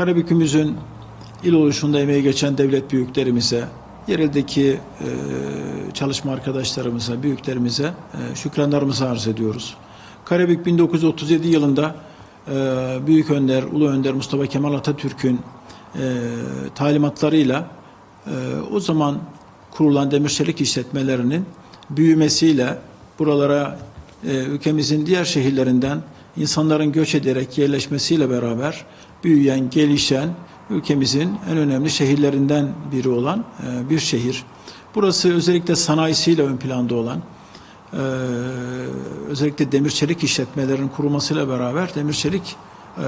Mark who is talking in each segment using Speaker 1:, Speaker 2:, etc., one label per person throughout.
Speaker 1: Karabük'ümüzün il oluşunda emeği geçen devlet büyüklerimize, yereldeki e, çalışma arkadaşlarımıza, büyüklerimize e, şükranlarımızı arz ediyoruz. Karabük 1937 yılında e, Büyük Önder, Ulu Önder Mustafa Kemal Atatürk'ün e, talimatlarıyla e, o zaman kurulan demir çelik işletmelerinin büyümesiyle buralara e, ülkemizin diğer şehirlerinden insanların göç ederek yerleşmesiyle beraber büyüyen, gelişen ülkemizin en önemli şehirlerinden biri olan e, bir şehir. Burası özellikle sanayisiyle ön planda olan, e, özellikle demir çelik işletmelerinin kurulmasıyla beraber demir çelik e,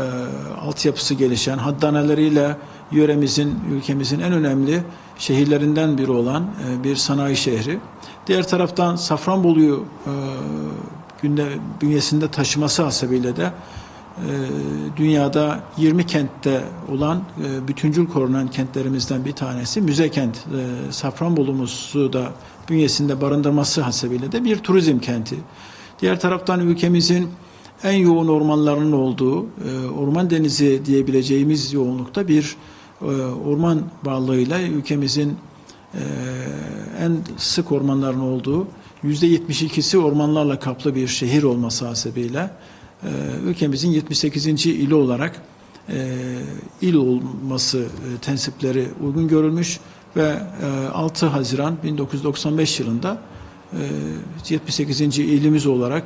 Speaker 1: altyapısı gelişen, haddaneleriyle yöremizin, ülkemizin en önemli şehirlerinden biri olan e, bir sanayi şehri. Diğer taraftan Safranbolu'yu günde bünyesinde taşıması hasebiyle de e, dünyada 20 kentte olan e, bütüncül korunan kentlerimizden bir tanesi müze kent. E, Safranbolu'muzu da bünyesinde barındırması hasebiyle de bir turizm kenti. Diğer taraftan ülkemizin en yoğun ormanlarının olduğu, e, orman denizi diyebileceğimiz yoğunlukta bir e, orman varlığıyla ülkemizin e, en sık ormanların olduğu, %72'si ormanlarla kaplı bir şehir olması hasebiyle e, ülkemizin 78. ili olarak e, il olması e, tensipleri uygun görülmüş ve e, 6 Haziran 1995 yılında e, 78. ilimiz olarak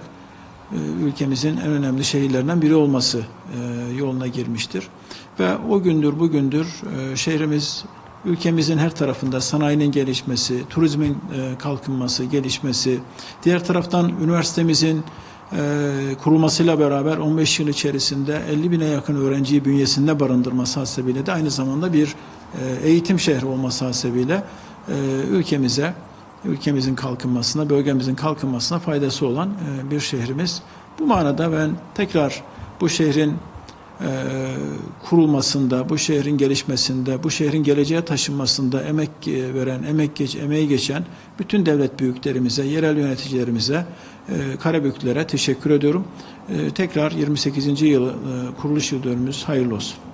Speaker 1: e, ülkemizin en önemli şehirlerinden biri olması e, yoluna girmiştir. Ve o gündür bugündür e, şehrimiz ülkemizin her tarafında sanayinin gelişmesi, turizmin e, kalkınması, gelişmesi, diğer taraftan üniversitemizin e, kurulmasıyla beraber 15 yıl içerisinde 50 bine yakın öğrenciyi bünyesinde barındırması hasebiyle de aynı zamanda bir e, eğitim şehri olması hasebiyle e, ülkemize, ülkemizin kalkınmasına, bölgemizin kalkınmasına faydası olan e, bir şehrimiz. Bu manada ben tekrar bu şehrin kurulmasında, bu şehrin gelişmesinde, bu şehrin geleceğe taşınmasında emek e, veren, emek geç, emeği geçen bütün devlet büyüklerimize, yerel yöneticilerimize, e, Karabüklere teşekkür ediyorum. E, tekrar 28. yıl kuruluş yıl dönümümüz hayırlı olsun.